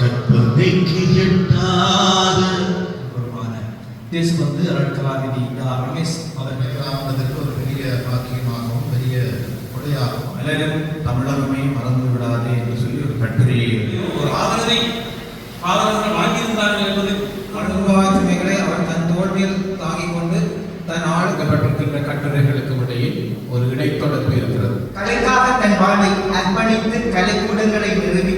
கற்பனைக்கு எட்டாத தேசபந்து அருட்கலாநிதி ரமேஷ் அவர்கள் அதற்கு ஒரு பெரிய பாக்கியமாகவும் பெரிய கொடையாகவும் பலரும் தமிழகமே மறந்து விடாதே என்று சொல்லி ஒரு கட்டுரையை ஒரு ஆதரவை ஆதரவை வாங்கியிருந்தார்கள் என்பது அனுபவாச்சுமைகளை அவர் தன் தோல்வியில் தாங்கிக் கொண்டு தன் ஆளுக்கப்பட்டிருக்கின்ற கட்டுரைகளுக்கு இடையில் ஒரு இடைத்தொடர்பு இருக்கிறது. கலைக்காக தன் வாழ்வை அர்ப்பணித்து கலைக்கூடங்களை நிறுவி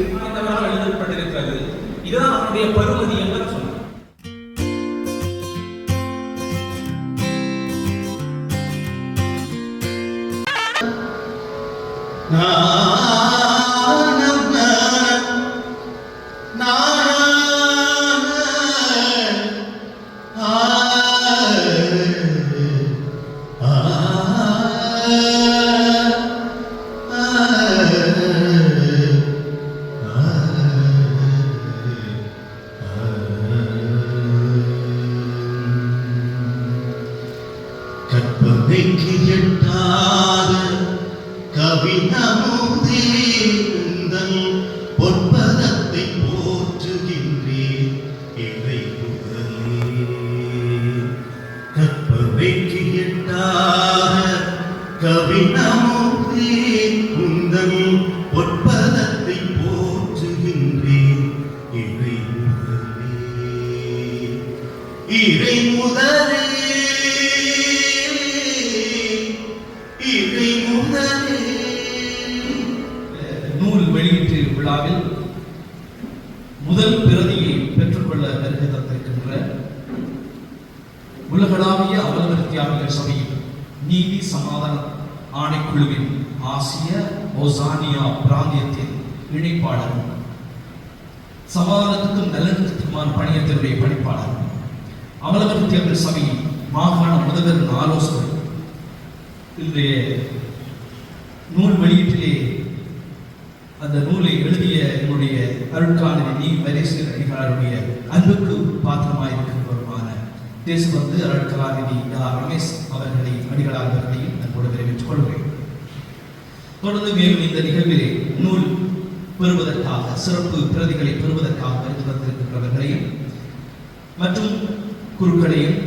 அமல்வர் தியாகிகள் சபையின் நீதி சமாதான ஆணைக்குழுவின் ஆசிய ஓசானியா பிராந்தியத்தின் இணைப்பாளர். சமாதானத்துக்கும் நலனுக்குமான பணியத்தினுடைய பணிப்பாளர். அமலவர் தியாகிகள் சபையில் மாகாண முதல்வரின் ஆலோசனை இன்றைய நூல் வெளியீட்டிலே அந்த நூலை எழுதிய என்னுடைய அருட்காணி நீ மரேஸ்வர அடிகளாருடைய அன்புக்கு பாத்திரமாயிருக்கிறவருமான தேசபந்து அருட்கலாநிதி டா ரமேஷ் அவர்களை அடிகளார் அவர்களையும் அன்போடு தெரிவித்துக் கொள்கிறேன். தொடர்ந்து மேலும் இந்த நிகழ்விலே நூல் பெறுவதற்காக சிறப்பு பிரதிகளை பெறுவதற்காக வருகை வந்திருக்கின்றவர்களையும் மற்றும் குருக்களையும்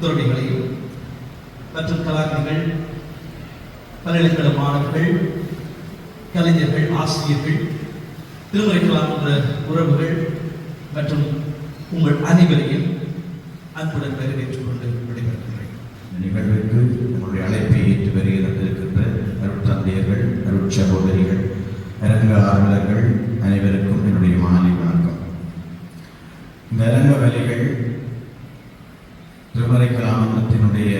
துறவிகளையும் மற்றும் கலாநிதிகள் பல்கலைக்கழக மாணவர்கள் கலைஞர்கள் ஆசிரியர்கள் திருமறைக்கலாம் என்ற உறவுகள் மற்றும் உங்கள் அனைவரையும் அன்புடன் வரவேற்றுக் கொண்டு விடைபெறுகின்றேன் இந்த நிகழ்விற்கு நம்முடைய அழைப்பை ஏற்று வருகை தந்திருக்கின்ற அருட்தந்தையர்கள் அருட்சகோதரிகள் அரங்க ஆர்வலர்கள் அனைவருக்கும் என்னுடைய மாலை வணக்கம். இந்த அரங்க வேலைகள் திருமறை கலாமந்தத்தினுடைய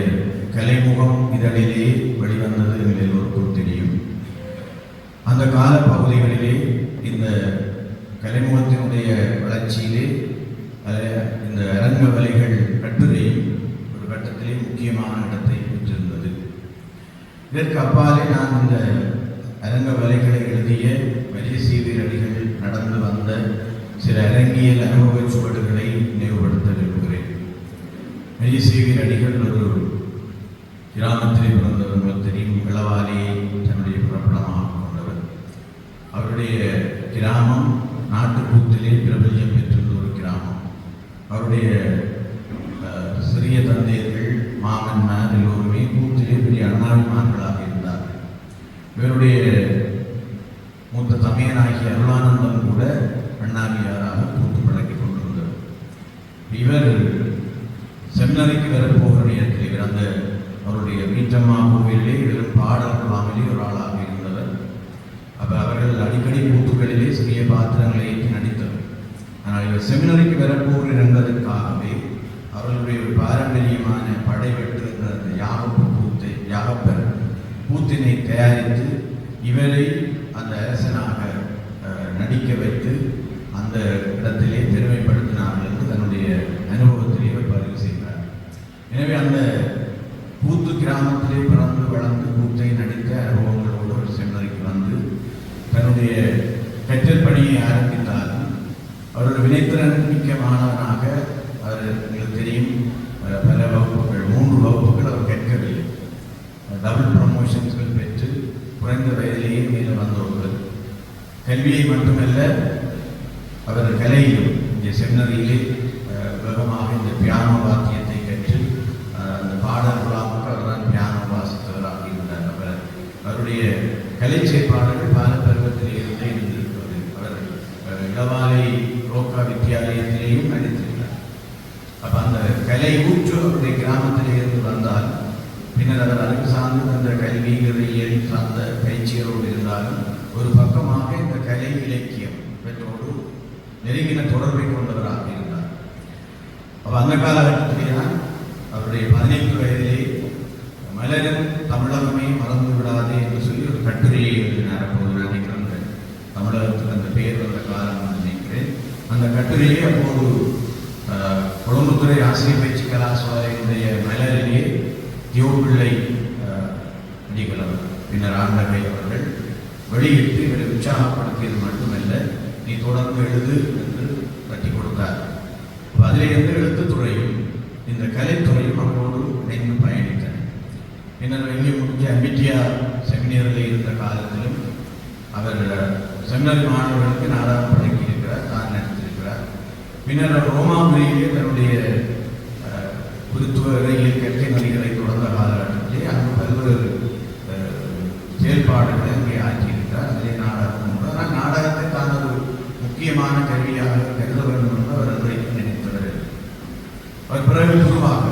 கலைமுகம் இதழிலே வெளிவந்தது எங்கள் எல்லோருக்கும் தெரியும். அந்த கால பகுதிகளிலே இந்த கலைமுகத்தினுடைய வளர்ச்சியிலே அஹ், இந்த அரங்க வலைகள் கட்டுரையும் ஒரு கட்டத்திலே முக்கியமான இடத்தை பெற்றிருந்தது. இதற்கு அப்பாலே நான் இந்த அரங்க வலைகளை எழுதிய பெரிய சீவிரடிகள் நடந்து வந்த சில அரங்கியல் அனுபவ சுவடுகளை நினைவுபடுத்த விரும்புகிறேன். பெரிய சீவிரடிகள் ஒரு கிராமத்திலே பிறந்தவர் உங்களுக்கு தெரியும் இளவாலே தன்னுடைய புறப்படமாக கொண்டவர். அவருடைய கிராமம் நாட்டுக்கூத்திலே பிரபல்யம் பெற்றிருந்த ஒரு கிராமம். அவருடைய சிறிய தந்தையர்கள் மாமன்மார் எல்லோருமே கூத்திலே பெரிய அண்ணாவிமார்களாக இருந்தார்கள். இவருடைய மூத்த தமையனாகிய அருளானந்தம் கூட அண்ணாவியாராக கூத்து பழக்கி கொண்டிருந்தார் இவர் செமினரிக்கு வரப்போகிற நேரத்தில் இவர் அந்த அவருடைய வீட்டம்மா கோவிலே இவர் பாடல் குழாமிலே ஒரு ஆளாக இருந்தவர். அப்போ அவர்கள் அடிக்கடி கூத்துக்களிலே சிறிய பாத்திரங்களை ஏற்றி நடித்தவர். ஆனால் இவர் செமினரிக்கு வரப்போகிறேன் என்பதற்காகவே அவர்களுடைய ஒரு பாரம்பரியமான படை வெட்டுகின்ற அந்த யாகப்பு கூத்தை யாகப்பர் பூத்தினை தயாரித்து இவரை அந்த அரசனாக நடிக்க வைத்து அந்த இடத்திலே பெருமைப்படுத்தினார்கள் என்று தன்னுடைய அனுபவத்திலே இவர் பதிவு செய்கிறார். எனவே அந்த கூத்து கிராமத்திலே பிறந்து வளர்ந்து கூத்தை நடித்த அனுபவங்களோடு ஒரு செமினரிக்கு வந்து தன்னுடைய கற்றல் பணியை ஆரம்பி அவருடைய வினைத்திறன் மிக்க மாணவனாக அவர் உங்களுக்கு தெரியும். பல வகுப்புகள் மூன்று வகுப்புகள் அவர் கேட்கவில்லை. டபுள் ப்ரமோஷன்ஸ்கள் பெற்று குறைந்த வயதிலேயே மேலே வந்த கல்வியை மட்டுமல்ல அவர் கலையிலும் இந்த செமினரியிலே வேகமாக இந்த பியானோ வாத்தியத்தை கற்று அந்த பாடல் விழாவுக்கு அவர் தான் பியானோ வாசித்தவராக இருந்தார். அவர் அவருடைய கலை செயற்பாடுகள் பால பருவத்திலே இருந்தே இருந்திருக்கிறது அவர் அஹ், இளவாலை ரோக்கா வித்தியாலயத்திலேயும் நடித்திருக்கிறார் அப்ப அந்த கலை ஊற்று அவருடைய கிராமத்திலே இருந்து வந்தால் பின்னர் அவர் அறிவு சார்ந்து அந்த கல்வி இறையியல் சார்ந்த பயிற்சிகளோடு இருந்தாலும் ஒரு பக்கமாக இந்த கலை இலக்கியம் பெற்றோடு நெருங்கின தொடர்பை கொண்டவராக இருந்தார். அவர் அந்த காலகட்டத்திலே தான் அவருடைய பதினைந்து வயதிலே மலரும் தமிழகமே மறந்து விடாதே என்று சொல்லி ஒரு கட்டுரையை எழுதினார் அப்போது நினைக்கிறேன் அந்த தமிழகத்துக்கு அந்த பெயர் வந்த காலம் நினைக்கிறேன். அந்த கட்டுரையை அப்போது குடும்பத்துறை ஆசிரியர் பயிற்சி கலாசாலையினுடைய மலரிலே தியோபிள்ளை ஆஹ், பின்னர் ஆண்டகை அவர்கள் வெளியிட்டு இவரை உற்சாகப்படுத்தியது மட்டுமல்ல நீ தொடர்ந்து எழுது என்று கட்டி கொடுத்தார். அதில் அதிலே எழுத்துத்துறையும் இந்த கலைத்துறையும் அவரோடு இணைந்து பயணித்தன. பின்னர் இங்கே முடிஞ்ச அம்பிட்டியா செமினியரில் இருந்த காலத்திலும் அவர் செமினரி மாணவர்களுக்கு நாடாக பழக்கி இருக்கிறார் தான் பின்னர் ரோமாபுரியிலே தன்னுடைய அஹ், குருத்துவ இறையியல் கற்கை நதிகளை தொடர்ந்த காலகட்டத்திலே அங்கு பல்வேறு அஹ், செயல்பாடுகளை அங்கே ஆற்றியிருக்கிறார். அதிலே நாடகம் ஆனால் நாடகத்தை தான் ஒரு முக்கியமான கருவியாக கருத வேண்டும் என்று அவர் அன்றைக்கு நினைத்தவர். அவர் பிறகு குருவாக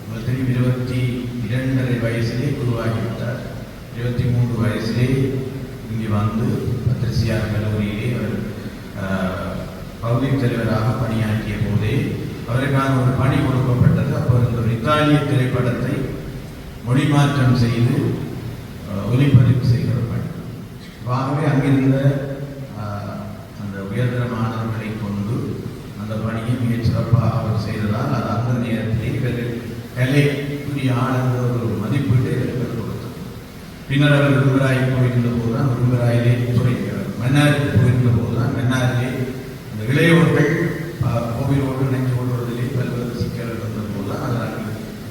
உங்களுக்கு தெரியும் இருபத்தி இரண்டரை வயசிலே குருவாகிவிட்டார். இருபத்தி மூன்று வயசிலே இங்கே வந்து பத்திரிசியார் கல்லூரியிலே அவர் ஆஹ், பகுதி தலைவராக பணியாற்றிய போதே அவருக்கான ஒரு பணி கொடுக்கப்பட்டது. அப்போ இந்த இத்தாலிய திரைப்படத்தை மொழிமாற்றம் செய்து ஆஹ், ஒலிப்பதிவு செய்கிற பணி. ஆகவே அங்கிருந்த அந்த உயர்தர மாணவர்களை கொண்டு அந்த பணியை மிகச் சிறப்பாக அவர் செய்ததால் அது அந்த நேரத்திலே இவர் கலைக்குரிய ஆனந்த ஒரு மதிப்பீட்டை இவருக்கு கொடுத்தது. பின்னர் அவர் விரும்பராய் போயிருந்த போது தான் விரும்பராயிலே துறைக்கிறார் மன்னாருக்கு போயிருந்த போது தான் மன்னாரிலே இந்த இளையோர்கள் ஆஹ், கோவிலோடு இணைந்து கொள்வதிலே பல்வேறு சிக்கல்கள் வந்த போது தான் அதனால்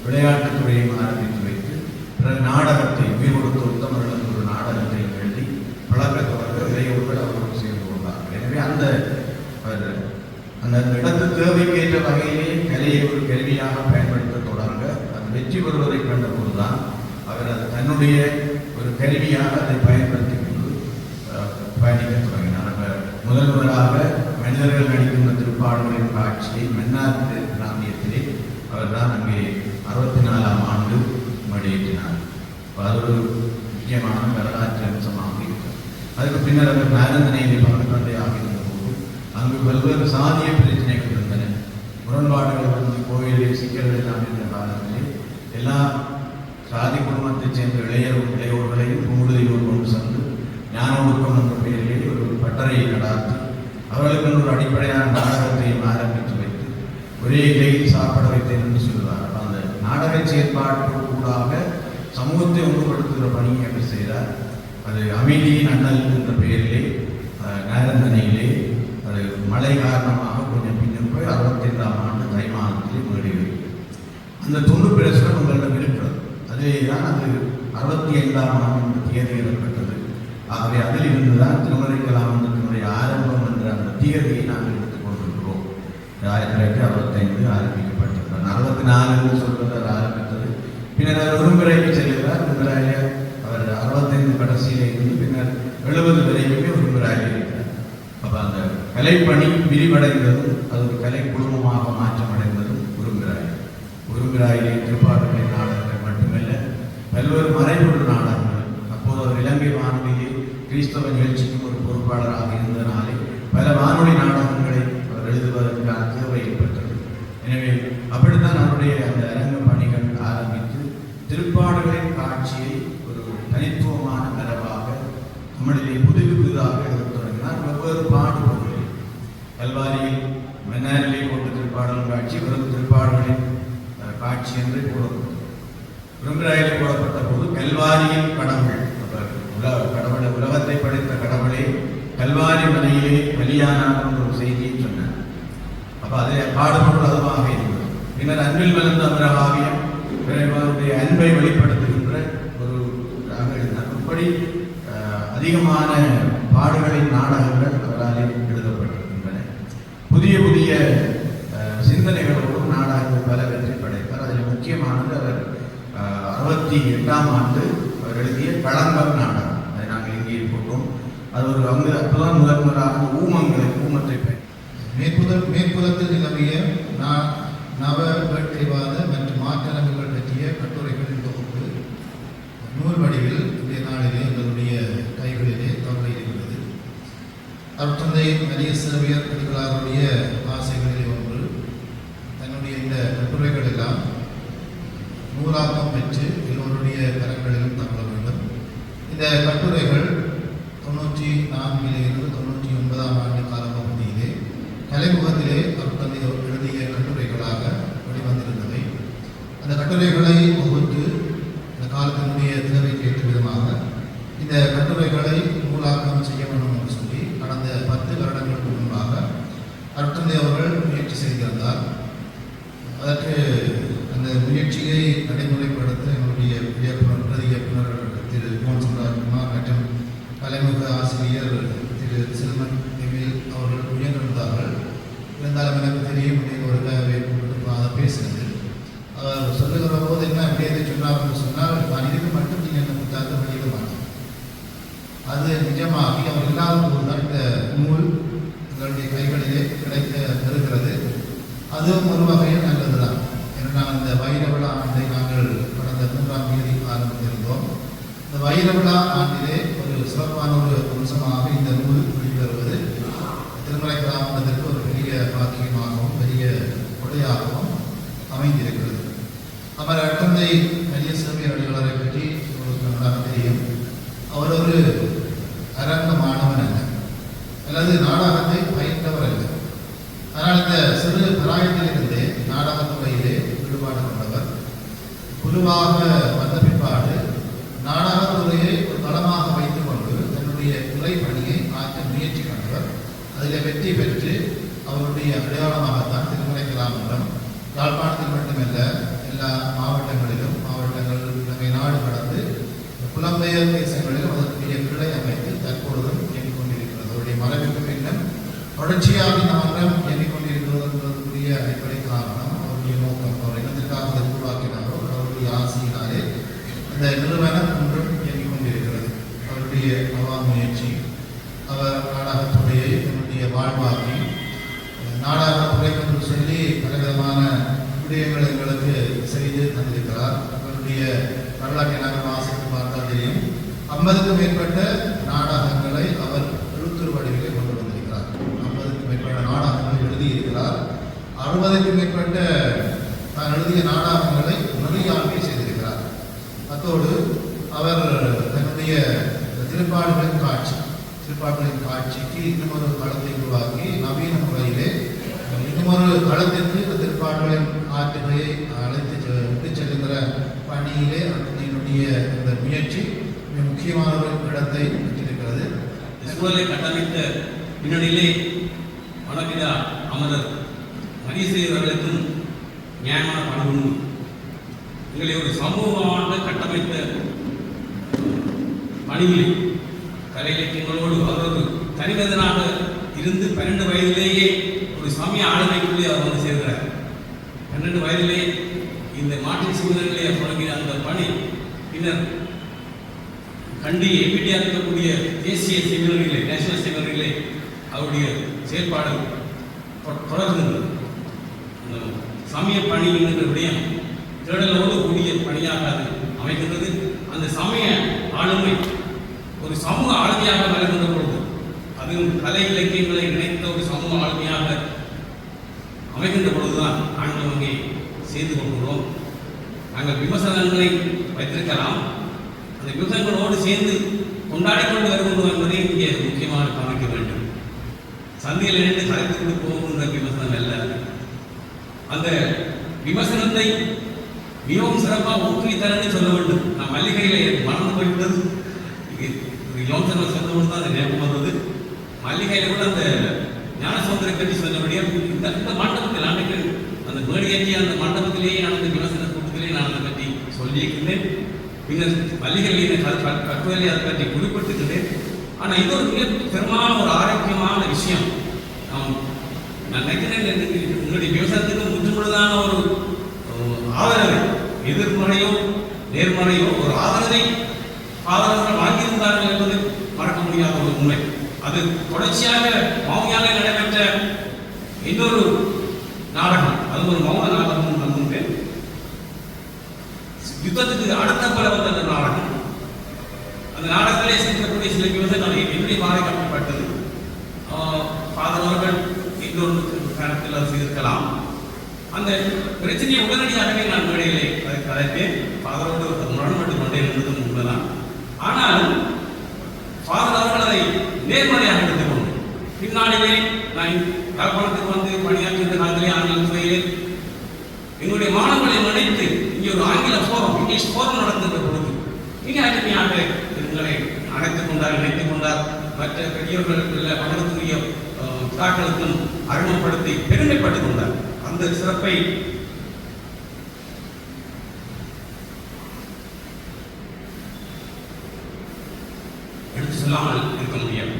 விளையாட்டுத் துறையும் ஆரம்பித்து வைத்து பிறகு நாடகத்தை உயிர் கொடுத்த உத்தமர்கள் ஒரு நாடகத்தை எழுதி பழக்க தொடர்ந்து இளையோர்கள் அவரோடு சேர்ந்து கொண்டார்கள் எனவே அந்த அவர் அந்த இடத்து தேவைக்கேற்ற வகையிலே கலையை ஒரு கருவியாக பயன்படுத்த தொடங்க அது வெற்றி பெறுவதை கண்ட போதுதான் அவர் அது தன்னுடைய ஒரு கருவியாக அதை பயன்படுத்தி கொண்டு அஹ், பயணிக்க தொடங்கினார் அப்ப முதல் முதலாக மனிதர்கள் நடிக்கின்ற ஆட்சியில் காட்சியை மன்னார் கிராமியத்திலே அவர் தான் அங்கே அறுபத்தி நாலாம் ஆண்டு மடியேற்றினார் அது ஒரு முக்கியமான வரலாற்று அம்சமாக இருக்கிறது அதுக்கு பின்னர் அவர் பேரந்தனையில் பங்கு ஆகியிருந்த போது அங்கு பல்வேறு சாதிய பிரச்சனைகள் இருந்தன. முரண்பாடுகள் வந்து கோயிலில் சிக்கல்கள் எல்லாம் இருந்த காலத்திலே எல்லா சாதி குடும்பத்தைச் சேர்ந்த இளையர் இளையோர்களையும் குமுடுதையோடு கொண்டு சென்று ஞான ஒழுக்கம் என்ற பெயரிலே ஒரு பட்டறையை நடாத்தி அவர்களுக்கு ஒரு அடிப்படையான நாடகத்தையும் ஆரம்பித்து வைத்து ஒரே இலையில் சாப்பிட வைத்தேன் என்று சொல்லுவார் அப்ப அந்த செயற்பாடுகள் கூடாக சமூகத்தை ஒன்றுபடுத்துகிற பணியை அவர் செய்கிறார் அது அமைதியின் அண்ணல் என்ற பெயரிலே நேரந்தனையிலே அது மழை காரணமாக கொஞ்சம் பின்னர் போய் அறுபத்தைந்தாம் ஆண்டு தை மாதத்திலே மேடி அந்த துண்டு பிரசுரம் உங்களிடம் இருக்கிறது. அதிலே தான் அது அறுபத்தி ஐந்தாம் ஆண்டு தேதியிடப்பட்டது ஆகவே அதில் இருந்துதான் திருமலை கலாமந்தத்தினுடைய ஆரம்பம் என்ற அந்த தேதியை நாங்கள் எடுத்துக்கொண்டிருக்கிறோம் ஆயிரத்தி தொள்ளாயிரத்தி அறுபத்தைந்து ஆரம்பிக்கப்பட்டது அறுபத்தி நாலு சொல்வது பின்னர் அவர் உரும்புரைக்கு செல்கிறார். உரும்புராயிலே அவர் அறுபத்தைந்து கடைசியிலே இருந்து பின்னர் எழுபது வரைக்குமே உரும்புராயிலே இருக்கிறார் அப்போ அந்த கலைப்பணி விரிவடைந்ததும் அது ஒரு கலை குழுமமாக மாற்றமடைந்ததும் உரும்பிராயில் உரும்பிராயிலே திருப்பாடலை நாடகங்கள் மட்டுமல்ல பல்வேறு மறைபொருள் நாடகங்கள். அப்போது அவர் இலங்கை வானொலியில் கிறிஸ்தவ நிகழ்ச்சிக்கும் ஒரு பொறுப்பாளராக இருந்தனாலே பல கல்வாரியின் கடவுள் அப்ப கடவுளை உலகத்தை படைத்த கடவுளே கல்வாரி மலையிலே பலியானார் என்ற ஒரு செய்தியை சொன்னார். அப்ப அதே பாடுபொருள் அதுவாக இருந்தது. பின்னர் அன்பில் வளர்ந்த அமரகாவியம் இறைவனுடைய அன்பை வெளிப்படுத்துகின்ற ஒரு இதாக இருந்தார். இப்படி அதிகமான பாடுகளின் நாடகங்கள் அவராலே எழுதப்பட்டிருக்கின்றன. புதிய சிந்தனைகளோடும் நாடாக பல வெற்றி படைப்பார் அதில் முக்கியமானது அவர் அறுபத்தி எட்டாம் ஆண்டு அவர் எழுதிய களம்பர் நாடகம் அதை நாங்கள் இங்கே போட்டோம் அது ஒரு வந்து அப்போதான் முதல் முதலாக ஊமங்களை ஊமத்தை பயன் மேற்புதல் மேற்புலத்தில் நிலவிய நா- நவ வேட்கைவாத மற்றும் மாற்றங்கள் பற்றிய கட்டுரைகளின் தொகுப்பு நூல் வடிவில் இன்றைய நாளிலே எங்களுடைய கைகளிலே தவற இருக்கிறது அருட்தந்தை மரிய சேவியர் அடிகளாருடைய ஆசைகளிலே ஒன்று தன்னுடைய இந்த கட்டுரைகள் எல்லாம் நூலாக்கம் பெற்று எல்லோருடைய கரங்களிலும் தங்க வேண்டும். இந்த கட்டுரைகள் தொண்ணூற்றி நான்கிலிருந்து தொண்ணூற்றி ஒன்பதாம் ஆண்டு காலப்பகுதியிலே கலைமுகத்திலே அருட்தந்தை எழுதிய கட்டுரைகளாக வெளிவந்திருந்தவை அந்த கட்டுரைகளை தொகுத்து இந்த காலத்தினுடைய தேவைக்கு ஏற்ற விதமாக இந்த கட்டுரைகளை நூலாக்கம் செய்ய வேண்டும் என்று சொல்லி கடந்த பத்து வருடங்களுக்கு முன்பாக அருட்தந்தை அவர்கள் முயற்சி செய்திருந்தார் அதற்கு அந்த முயற்சியை நடைமுறைப்படுத்த எங்களுடைய இயக்குனர் பிரதி இயக்குனர் திரு மோகன் சுந்தரகுமார் மற்றும் கலைமுக ஆசிரியர் திரு செல்வன் எமில் அவர்கள் முயன்றிருந்தார்கள் இருந்தாலும் எனக்கு தெரியும் அப்படின்னு ஒரு வேட்பு அதை பேசினது அவர் சொல்லுகிற போது என்ன அப்படியே சொன்னார் என்று சொன்னால் நான் இதுக்கு மட்டும் நீங்கள் இந்த புத்தகத்தை வெளியிட மாட்டேன் அது நிஜமாகி அவர் இல்லாத போதுதான் இந்த நூல் எங்களுடைய கைகளிலே கிடைக்க பெறுகிறது அதுவும் ஒரு வகை நல்லதுதான் ஏன்னா இந்த வைர விழா ஆண்டை நாங்கள் கடந்த மூன்றாம் தேதி ஆரம்பித்திருந்தோம் இந்த வைர விழா ஆண்டிலே ஒரு சிறப்பான ஒரு அம்சமாக இந்த நூல் வெளிவருவது திருமலை கிராமத்திற்கு ஒரு பெரிய பாக்கியமாகவும் பெரிய கொடையாகவும் அமைந்திருக்கிறது அவர் அட்டந்தை மரிய சேவை அடிகளாரை பற்றி உங்களுக்கு நன்றாக தெரியும் அவர் ஒரு அரங்க மாணவன் அல்ல அல்லது நாடகத்தை பயின்றவர் அல்ல ஆனால் இந்த சிறு பிராயத்திலிருந்தே நாடகத் துறையிலே ஈடுபாடு கொண்டவர் குழுவாக வந்த பிற்பாடு நாடகத்துறையை ஒரு தளமாக வைத்துக் கொண்டு தன்னுடைய துறை பணியை ஆற்ற முயற்சி கண்டவர் அதில் வெற்றி பெற்று அவருடைய அடையாளமாகத்தான் திருமலை கிராமம் யாழ்ப்பாணத்தில் மட்டுமல்ல எல்லா மாவட்டங்களிலும் மாவட்டங்கள் இலங்கை நாடு கடந்து புலம்பெயர் தேசங்களிலும் அதற்குரிய கிளை அமைத்து தற்பொழுதும் இயங்கிக் கொண்டிருக்கிறது அவருடைய மறைவுக்கு பின்னர் தொடர்ச்சியாக இந்த மன்றம் இயங்கிக் கொண்டிருக்கிறது என்பதற்குரிய அடிப்படை காரணம் அவருடைய நோக்கம் அவர் இனத்திற்காக அதை உருவாக்கினாரோ அவருடைய ஆசையினாலே இந்த நிறுவனம் ஒன்றும் இயங்கிக் கொண்டிருக்கிறது அவருடைய அவா முயற்சி அவர் நாடகத்துறையை தன்னுடைய வாழ்வாக்கி நாடகத்துறை என்று சொல்லி பலவிதமான விடயங்களை எங்களுக்கு செய்து தந்திருக்கிறார் நம்முடைய வரலாற்றை நாங்கள் வாசித்து பார்த்தால் தெரியும். ஐம்பதுக்கும் மேற்பட்ட நாடகங்களை அவர் எழுத்துரு வடிவிலே கொண்டு வந்திருக்கிறார். ஐம்பதுக்கும் மேற்பட்ட நாடகங்களை எழுதியிருக்கிறார். அறுபதுக்கும் மேற்பட்ட தான் எழுதிய நாடகங்களை மொழியாண்மை செய்திருக்கிறார். அத்தோடு அவர் தன்னுடைய திருப்பாடுகளின் காட்சி திருப்பாடுகளின் காட்சிக்கு இன்னும் ஒரு களத்தை உருவாக்கி நவீன முறையிலே இன்னும் ஒரு களத்திற்கு இந்த திருப்பாடுகளின் ஆற்றுகையை அழைத்து விட்டு செல்கிற செல்லுகிற பணியிலே என்னுடைய இந்த முயற்சி மிக முக்கியமான ஒரு இடத்தை பெற்றிருக்கிறது சூழலை கட்டமைத்த பின்னணியிலே வணக்கிடா அமரர் மரியசேகர் அவர்களுக்கும் நியாயமான பணம் உண்டு. எங்களை ஒரு சமூகமாக கட்டமைத்த பணியிலே கலை இலக்கியங்களோடு அவர் ஒரு தனிமனிதனாக இருந்து பன்னெண்டு வயதிலேயே ஒரு சமய ஆளுமைக்குள்ளே அவர் வந்து சேர்கிறார். பன்னெண்டு வயதிலே இந்த மாட்டு சூழ்நிலையை தொடங்கிய அந்த பணி பின்னர் கண்டி எம்பிடியாக இருக்கக்கூடிய தேசிய செமினரிலே நேஷனல் செமினரிலே அவருடைய செயல்பாடு தொ- அந்த சமய பணி என்கிற விடயம் தேடலோடு கூடிய பணியாக அது அமைகின்றது. அந்த சமய ஆளுமை ஒரு சமூக ஆளுமையாக வருகின்ற பொழுது அதுவும் கலை இலக்கியங்களை இணைத்த ஒரு சமூக ஆளுமையாக அமைகின்ற பொழுதுதான் நாங்கள் செய்து கொண்டுள்ளோம். நாங்கள் விமர்சனங்களை வைத்திருக்கலாம். அந்த விமர்சனங்களோடு சேர்ந்து கொண்டாடி கொண்டு வருகின்றோம் என்பதை இங்கே முக்கியமாக கவனிக்க வேண்டும். சந்தையில் நின்று கலைத்து கொண்டு போகின்ற விமர்சனம் அல்ல. அந்த விமர்சனத்தை மிகவும் சிறப்பாக ஊக்குவித்தாரன்னு சொல்ல வேண்டும். நான் மல்லிகையில் மறந்து போய்விட்டது. இது ஒரு யோசனை தான் அது ஞாபகம் வந்தது. மல்லிகையில் கூட அந்த ஞானசோதரை பற்றி சொன்னபடியே இந்த இந்த மண்டபத்தில் அன்றைக்கு அந்த மேடையேற்றிய அந்த மண்டபத்திலேயே நடந்த விமர்சன கூட்டத்திலே நான் அதை பற்றி சொல்லியிருக்கிறேன். பின்னர் பள்ளிகளிலே கட்டுரையிலே அதை பற்றி குறிப்பிட்டிருக்கிறேன். ஆனால் இது ஒரு மிக பெருமான ஒரு ஆரோக்கியமான விஷயம். நாம் நான் நினைக்கிறேன் உங்களுடைய விவசாயத்துக்கு முற்றுமுழுதான ஒரு ஆதரவு எதிர்மறையோ நேர்மறையோ ஒரு ஆதரவை ஆதரவுகள் வாங்கியிருந்தார்கள் என்பது மறக்க முடியாத ஒரு உண்மை. அது தொடர்ச்சியாக மாமியாக நடைபெற்ற இன்னொரு நாடகம். அது ஒரு மௌன நாடகம் வந்து யுத்தத்துக்கு அடுத்த பல வந்த அந்த நாடகம். அந்த நாடகத்திலே சிக்கக்கூடிய சில விவசாயங்கள் எப்படி பாதிக்கப்பட்டது ஃபாதர் அவர்கள் இன்னொரு காலத்தில் அது செய்திருக்கலாம். அந்த பிரச்சனையை உடனடியாகவே நான் மேடையிலே அதை கலைத்தேன் ஃபாதரோடு முரண்பட்டு கொண்டே இருந்ததும் உண்மைதான் ஆனாலும் ஃபாதர் அவர்கள் அதை நேர்மறையாக எடுத்துக்கொண்டு பின்னாடியே நான் யாழ்ப்பாணத்துக்கு வந்து பணியாற்றி காலத்திலே ஆங்கில துறையிலே எங்களுடைய மாணவர்களை நினைத்து இங்கே ஒரு ஆங்கில ஃபோரம் இங்கிலீஷ் ஃபோரம் நடத்துகிற பொழுது மிக அருமையாக எங்களை அழைத்துக் கொண்டார் இணைத்துக் கொண்டார். மற்ற பெரியவர்கள் பகவத்துக்குரிய பிதாக்களுக்கும் அறிமுகப்படுத்தி பெருமைப்பட்டுக் கொண்டார். அந்த சிறப்பை எடுத்து சொல்லாமல் இருக்க முடியாது.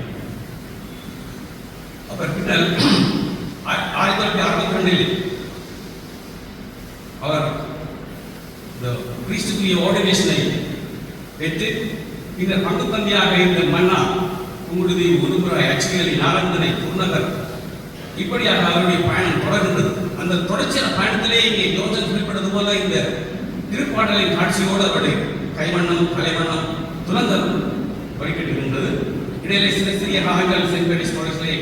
அப்புறம் பின்னர் ஆ- ஆயிரத்தி தொள்ளாயிரத்தி அறுபத்தி ரெண்டில் அவர் இந்த கிறிஸ்துக்குரிய பெற்று பின்னர் பங்கு தந்தையாக இருந்த மன்னா உங்களுடைய உருமுறை அச்சுவேலி நாலந்தனை குருநகர் இப்படியாக அவருடைய பயணம் தொடர்கின்றது. அந்த தொடர்ச்சியான பயணத்திலே இங்கே யோசன் குறிப்பிட்டது போல இந்த திருப்பாடலின் காட்சியோடு அவருடைய கைவண்ணம் கலைவண்ணம் துலந்தம் வழிகட்டுகின்றது. இடையிலே சில சிறிய காலங்கள் சென்ட் மேரிஸ் காலேஜிலே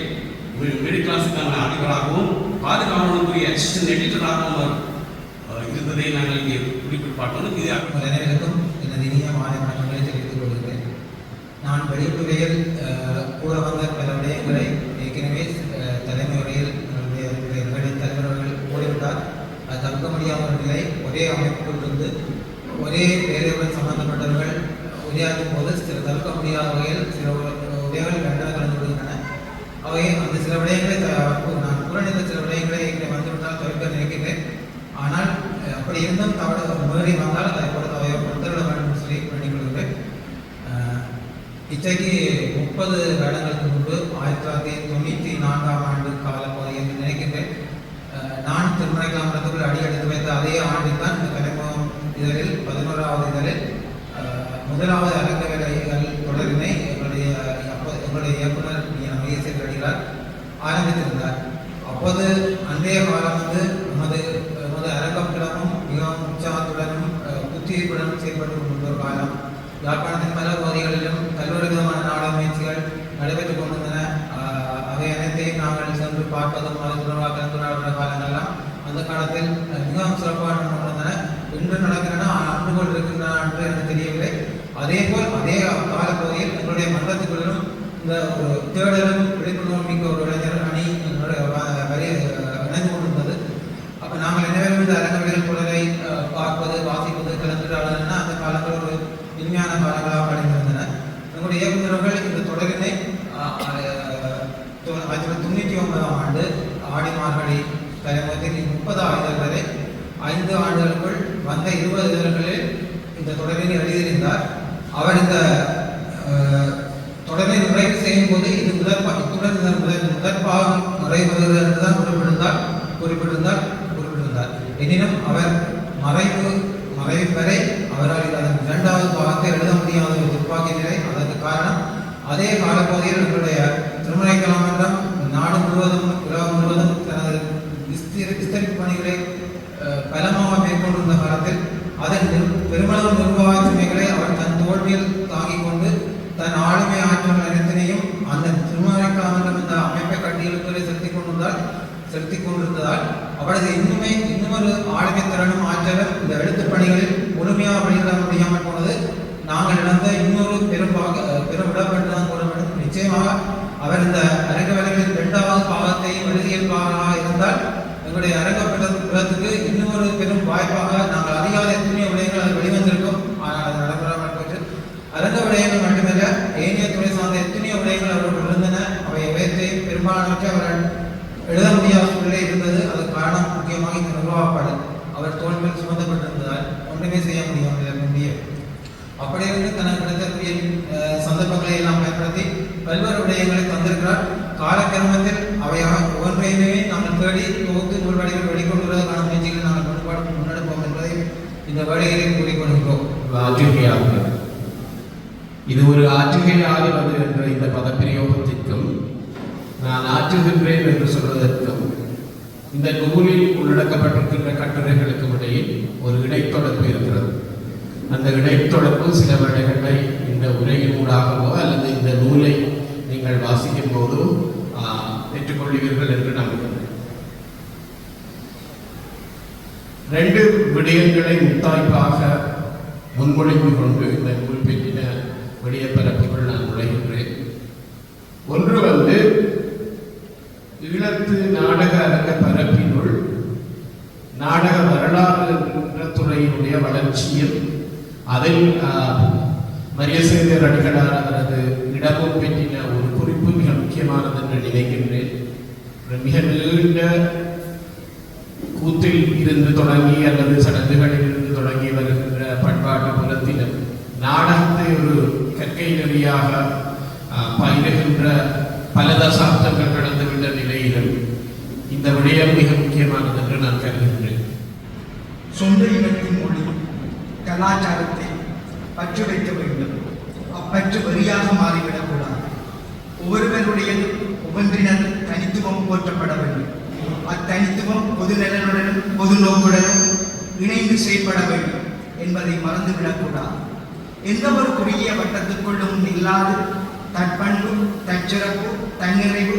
மிடில் கிளாஸுக்கான அதிபராகவும் பாதுகாவலனுக்குரிய அசிஸ்டன்ட் எடிட்டராகவும் இருந்ததை நாங்கள் இங்கே குறிப்பிட்டு பார்த்தோம் இது உங்கள் அனைவருக்கும் எனது இனிய மாலை வணக்கங்களை தெரிவித்துக் கொள்கிறேன் நான் வெளியுறவுறையில் அஹ், கூற வந்த பல விடயங்களை ஏற்கனவே அஹ், தலைமை உரையில் என்னுடைய என்னுடைய என்னுடைய தலைவர் அவர்கள் கூறிவிட்டார் அது தவிர்க்க முடியாத ஒரு நிலை ஒரே அமைப்புக்குள் இருந்து ஒரே வேலையுடன் சம்பந்தப்பட்டவர்கள் உரையாற்றும் போது சில தவிர்க்க முடியாத வகையில் சில உ- உரைகள் ரெண்டாக கலந்து விடுகின்றன அவை அந்த சில விடயங்களை த- நான் கூற நினைத்த சில விடயங்களை இங்கே வந்துவிட்டால் தவிர்க்க நினைக்கின்றேன் ஆனால் அஹ், அப்படி இருந்தும் தவறு மீறி வந்தால் அதை பொறுத்த அவை பொறுத்தவிட வேண்டும் என்று சொல்லி வேண்டிக் கொள்கிறேன் அஹ், இச்சைக்கு முப்பது வருடங்களுக்கு முன்பு ஆயிரத்தி தொள்ளாயிரத்தி தொண்ணூற்றி நான்காம் ஆண்டு காலப்பகுதி என்று நினைக்கின்றேன் அஹ், நான் திருமண கிராமத்துக்குள் அடி எடுத்து வைத்த அதே ஆண்டில் தான் இந்த கலைமுகம் இதழில் பதினோராவது இதழில் அஹ், முதலாவது அரங்க வேலைகள் தொடரினை எங்களுடைய அப்போ எங்களுடைய இயக்குனர் மையசேகர் அடிகளார் ஆரம்பித்திருந்தார் அப்போது அன்றைய காலம் வந்து நமது நமது அரங்கக்கிழமும் மிகவும் உற்சாகத்துடனும் அஹ், புத்துயிர்ப்புடனும் செயல்பட்டு கொண்டிருந்த ஒரு காலம் யாழ்ப்பாணத்தின் பல பகுதிகளிலும் பல்வேறு விதமான நாடக முயற்சிகள் நடைபெற்றுக் கொண்டிருந்தன அஹ், அவை அனைத்தையும் நாங்கள் சென்று பார்ப்பதும் அது தொடர்பாக கலந்துரையாடுற காலங்கள்லாம் அந்த காலத்தில் அஹ், மிகவும் சிறப்பாக நடந்தன இன்று நடக்கின்றன அன்று கொண்டு இருக்கின்றன என்று எனக்கு தெரியவில்லை அதே போல் அதே காலப்பகுதியில் எங்களுடைய மன்றத்துக்குள்ளும் இந்த ஒரு தேடலும் விழிப்புணர்வு மிக்க ஒரு இளைஞர் அணி எங்களுடைய வ- வரி அஹ், இணைந்து கொண்டிருந்தது அப்போ நாங்கள் என்னவேனும் இந்த அரங்கவியல் குழலை அஹ், பார்ப்பது வாசிப்பது கலந்துரையாடல்னா அந்த காலங்கள் ஒரு இனிமையான காலங்களாக அடைந்திருந்தன எங்களுடைய இயக்குநர்கள் இந்த தொடரினை அஹ், அஹ், தொ- ஆயிரத்தி தொள்ளாயிரத்தி தொண்ணூற்றி ஒன்பதாம் ஆண்டு ஆடி மார்கழி தலைமுகத்தில் முப்பதாம் இதழ் வரை ஐந்து ஆண்டுகளுக்குள் வந்த இருபது இதழ்களில் இந்த தொடரில் எழுதியிருந்தார் அவர் இந்த தொடரை நிறைவு செய்யும் போது இது முதற் இத்துடன் இந்த முதற் முதற்பாகம் நிறைவுறுகிறது குறிப்பிட்டிருந்தார் குறிப்பிட்டிருந்தார் குறிப்பிட்டிருந்தார். எனினும் அவர் மறைவு மறைவு வரை அவரால் அதன் இரண்டாவது பாகத்தை எழுத முடியாத ஒரு துப்பாக்கி நிலை. அதற்கு காரணம் அதே காலப்பகுதியில் எங்களுடைய திருமலை கலாமன்றம் நாடு முழுவதும் உலகம் முழுவதும் தனது விஸ்திர விஸ்தரிப்பு பணிகளை பலமாக மேற்கொண்டிருந்த காலத்தில் அதன் பெருமளவு நிர்வாக சுமைகளை அவர் தன் தோல்வியில் தாங்கிக் கொண்டு தன் ஆளுமை ஆற்றல் அனைத்தினையும் அந்த திருமலைக்காமன்றம் இந்த அமைப்பை கட்டியெழுப்பதை செலுத்திக் கொண்டிருந்தால் செலுத்திக் கொண்டிருந்ததால் அவரது இன்னுமே இன்னுமொரு ஆளுமை திறனும் ஆற்றலும் இந்த எழுத்து பணிகளில் முழுமையாக வெளியிட முடியாமல் போனது. நாங்கள் இழந்த இன்னொரு பெரும் பெரும் விடப்பட்டு தான் கூற வேண்டும். நிச்சயமாக அவர் இந்த அறிக்கை இப்படி அரங்கப்பட்டதுக்கு இன்னொரு ஒரு பெரும் வாய்ப்பாக நாங்கள் அறியாத எத்தனையோ விடயங்கள் அது வெளிவந்திருக்கும். ஆனால் அது நடைபெறாமல் போயிற்று. அரங்க விடயங்கள் மட்டுமல்ல ஏனைய துறை சார்ந்த எத்தனையோ விடயங்கள் அவர்கள் இருந்தன அவை எவையத்தையும் பெரும்பாலானவற்றை அவர் எழுத முடியாத சூழ்நிலை இருந்தது. அது காரணம் முக்கியமாக இந்த நிர்வாகப்பாடு. அவர் தோல்வியில் சுமந்தப்பட்டிருந்ததால் ஒன்றுமே செய்ய முடியாமல் முடியும் அப்படி இருந்து தனக்கு கிடைத்தக்கூடிய அஹ், சந்தர்ப்பங்களை எல்லாம் பயன்படுத்தி காலக்கிரமத்தில் அவை ஒவ்வொன்றையுமே நாங்கள் தேடி தொகுத்து நூல் வடிவில் வெளிக்கொண்டு முயற்சிகளை நாங்கள் முன்பாடு முன்னெடுப்போம் என்பதை இந்த வேலைகளை கூறிக்கொள்கிறோம் ஆற்றுகையாக இது ஒரு ஆற்றுகையாகிறது என்ற இந்த பதப்பிரயோகத்திற்கும் நான் ஆற்றுகின்றேன் என்று சொல்வதற்கும் இந்த நூலில் உள்ளடக்கப்பட்டிருக்கின்ற கட்டுரைகளுக்கும் இடையில் ஒரு இடைத்தொடர்பு இருக்கிறது. அந்த இடைத்தொடர்பு சில வேளைகளை இந்த உரையின் ஊடாகவோ அல்லது இந்த நூலை நீங்கள் வாசிக்கும் போது பெற்றுக்கொள்வீர்கள் என்று நம்புகிறேன் ரெண்டு விடயங்களை முத்தாய்ப்பாக முன்மொழிந்து கொண்டு இந்த நூல் பெற்ற விடய பரப்புகள் நான் நுழைகின்றேன் ஒன்று வந்து ஈழத்து நாடக அரங்க பரப்பினுள் நாடக வரலாறு என்ற துறையினுடைய வளர்ச்சியில் அதில் மரியசேகர் அடிகளார் அவரது இடமும் பெற்ற ஒரு குறிப்பு மிக முக்கியமானது என்று நினைக்கின்றேன். மிக நீண்ட கூத்தில் இருந்து தொடங்கி அல்லது சடங்குகளில் இருந்து தொடங்கி வருகின்ற பண்பாட்டு புலத்திலும் நாடகத்தை ஒரு கற்கை நெறியாக ஆஹ், பயிலுகின்ற பல தசாப்தங்கள் கடந்துவிட்ட நிலையிலும் இந்த விடயம் மிக முக்கியமானது என்று நான் கருதுகின்றேன். சொந்த இனத்தின் மொழி கலாச்சாரத்தை பற்று வைக்க வேண்டும் அப்பற்று வரியாக மாறிவிடக்கூடாது. ஒவ்வொருவருடைய ஒவ்வொன்றினர் தனித்துவம் போற்றப்பட வேண்டும். அத்தனித்துவம் பொது நலனுடனும் பொது நோக்குடனும் இணைந்து செயல்பட வேண்டும் என்பதை மறந்துவிடக்கூடாது. எந்த ஒரு குறுகிய வட்டத்துக்குள்ளும் இல்லாது தற்பண்பு தற்சிறப்பு தன்னிறைவு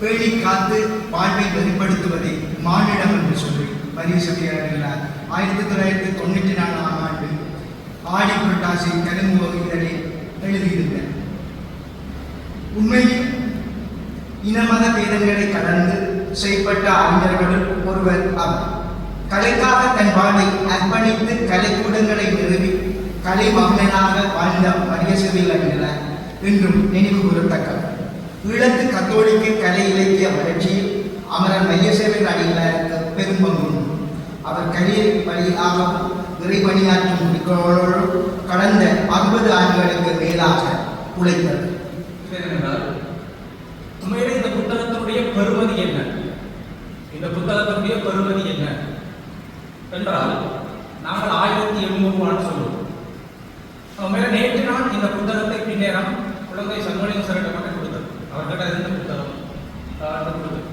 பேணி காத்து வாழ்வை வெளிப்படுத்துவதை மானிடம் என்று சொல்லி பரிசு அறிகிறார் ஆயிரத்தி தொள்ளாயிரத்தி தொண்ணூற்றி நாலாம் ஆடி புரட்டாசி கருமுக இதழில் எழுதியிருந்தார் உண்மையில் இனமத பேதங்களை கடந்து செய்யப்பட்ட அறிஞர்களுள் ஒருவர் அவர். கலைக்காக தன் வாழ்வை அர்ப்பணித்து கலைக்கூடங்களை நிறுவி கலை மகனாக வாழ்ந்த மரியசவில் அறிஞர் என்றும் நினைவு கூறத்தக்கவர். ஈழத்து கத்தோலிக்க கலை இலக்கிய வளர்ச்சியில் அமரர் மையசேவன் அடிகளாருக்கு பெரும் பங்கு அவர் கலையை வழியாகவும் இறைபணியாற்றும் குறிக்கோளோடு கடந்த அறுபது ஆண்டுகளுக்கு மேலாக உழைத்தது. என்னவென்றால் உண்மையிலே இந்த புத்தகத்தினுடைய பெருமதி என்ன? இந்த புத்தகத்தினுடைய பெருமதி என்ன? என்றால் நாங்கள் ஆயிரத்தி எண்ணூறு ஆண்டு சொல்லுவோம். உண்மையில நேற்று நான் இந்த புத்தகத்தை பின்னேரம் குழந்தை சண்முகம் சரட்டமாக கொடுத்தது. அவர்கிட்ட இருந்த புத்தகம் கொடுத்தது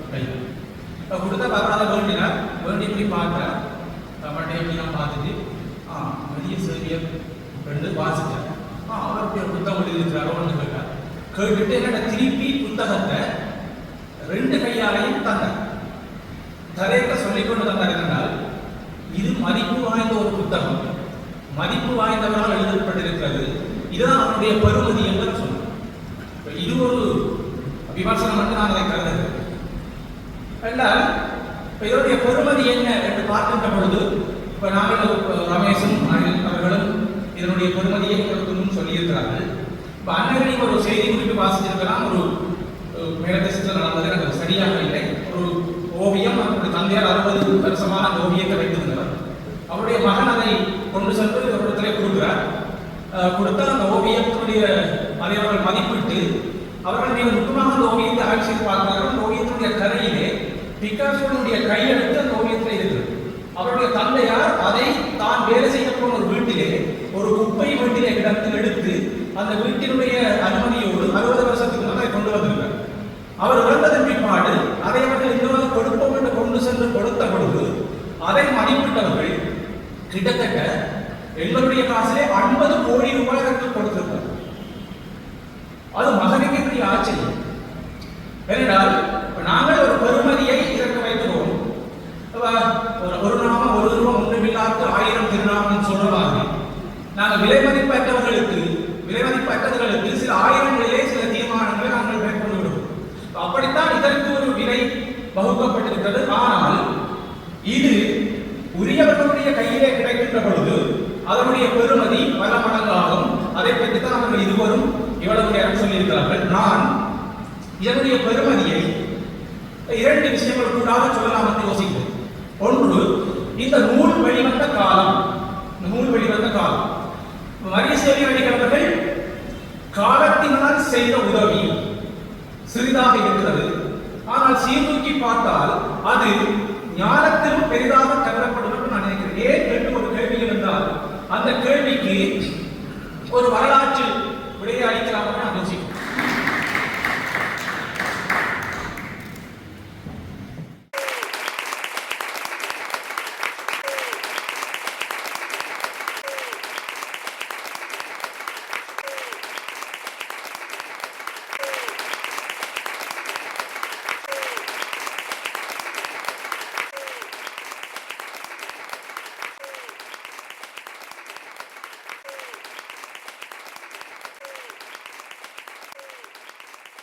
கொடுத்த அவர் அதை வேண்டினார் வேண்டி போய் பார்த்தார் அவர்கிட்ட எப்படிலாம் பார்த்துட்டு ஆ சேவியர் ரெண்டு வாசித்தார் ஆ அவருடைய புத்தகம் எழுதியிருக்கிறாரோ ஒன்று கேட்டார் கேட்டுட்டு என்னோட திருப்பி புத்தகத்தை ரெண்டு கையாலையும் தந்தார். தரையக்க சொல்லிக் கொண்டு தந்தார் என்றால் இது மதிப்பு வாய்ந்த ஒரு புத்தகம். மதிப்பு வாய்ந்தவரால் எழுதப்பட்டிருக்கிறது. இதுதான் அவனுடைய பெருமதி என்று சொன்னார் இது ஒரு விமர்சனம் என்று நான் அதை கருதுகிறேன். என்றால் இப்ப இதனுடைய பெருமதி என்ன என்று பார்க்கின்ற பொழுது இப்போ நாங்கள் ரமேஷும் இதனுடைய பெருமதியை உங்களுக்கு சொல்லியிருக்கிறார்கள். இப்ப அன்னைக்கு ஒரு செய்தி குறிப்பு வாசிச்சிருக்கலாம் ஒரு மேலதேசத்தில் நடந்தது. எனக்கு சரியாக இல்லை. ஒரு ஓவியம் அவருடைய தந்தையார் அறுபது வருஷமான அந்த ஓவியத்தை வைத்திருந்தவர். அவருடைய மகன் அதை கொண்டு சென்று ஒரு இடத்துல கொடுக்கிறார் கொடுத்த அந்த ஓவியத்தினுடைய அதை அவர்கள் மதிப்பிட்டு அவர்கள் மிக முக்கியமாக அந்த ஓவியத்தை ஆய்வு செய்து பார்க்கிறார்கள். அந்த ஓவியத்தினுடைய கரையிலே பிகாசோனுடைய கையெழுத்து அந்த ஓவியத்தில் இருக்கிறது. அவருடைய தந்தையார் அதை தான் வேலை செய்ய ஒரு குப்பை வீட்டிலே கிடந்து எடுத்து அந்த வீட்டினுடைய அனுமதியோடு அறுபது வருஷத்துக்கு முன்னாடி அதை கொண்டு வந்திருக்கார் அவர் இறந்ததன் பிற்பாடு அதை அவர்கள் இன்னொரு கொடுப்போம் என்று கொண்டு சென்று கொடுத்த பொழுது அதை மதிப்பிட்டவர்கள் கிட்டத்தட்ட எங்களுடைய காசிலே ஐம்பது கோடி ரூபாய் அவர்கள் கொடுத்திருக்கார் அது மகனுக்கு இப்படி ஆச்சரியம் ஏனென்றால் இப்ப நாங்கள் ஒரு பெருமதியை இதற்கு வைக்கிறோம் அப்ப ஒரு ஒரு நாமம் ஒரு ரூபம் ஒன்றுமில்லாத ஆயிரம் திருநாமம் சொல்லுவாங்க நாங்கள் விலை மதிப்பற்றவர்களுக்கு விலை மதிப்பற்றவர்களுக்கு சில ஆயிரங்களிலே சில தீர்மானங்களை நாங்கள் மேற்கொண்டு விடுவோம் அப்படித்தான் இதற்கு ஒரு விலை வகுக்கப்பட்டிருக்கிறது ஆனால் இது உரியவர்களுடைய கையிலே கிடைக்கின்ற பொழுது அதனுடைய பெருமதி பல மடங்காகும் அதை பற்றித்தான் அவர்கள் இருவரும் இவ்வளவு நேரம் சொல்லியிருக்கிறார்கள் நான் இதனுடைய பெருமதியை இரண்டு விஷயங்கள் கூடாக சொல்லலாம் என்று யோசிக்கிறேன் ஒன்று இந்த நூல் வெளிவந்த காலம் இந்த நூல் வெளிவந்த காலம் மரிய சேவை அடிக்கிறவர்கள் காலத்தினால் செய்த உதவி சிறிதாக இருக்கிறது ஆனால் சீர்தூக்கி பார்த்தால் அது ஞானத்திலும் பெரிதாக கருதப்படும் என்று நான் நினைக்கிறேன். ஏன் என்று ஒரு கேள்வி இருந்தால் அந்த கேள்விக்கு ஒரு வரலாறு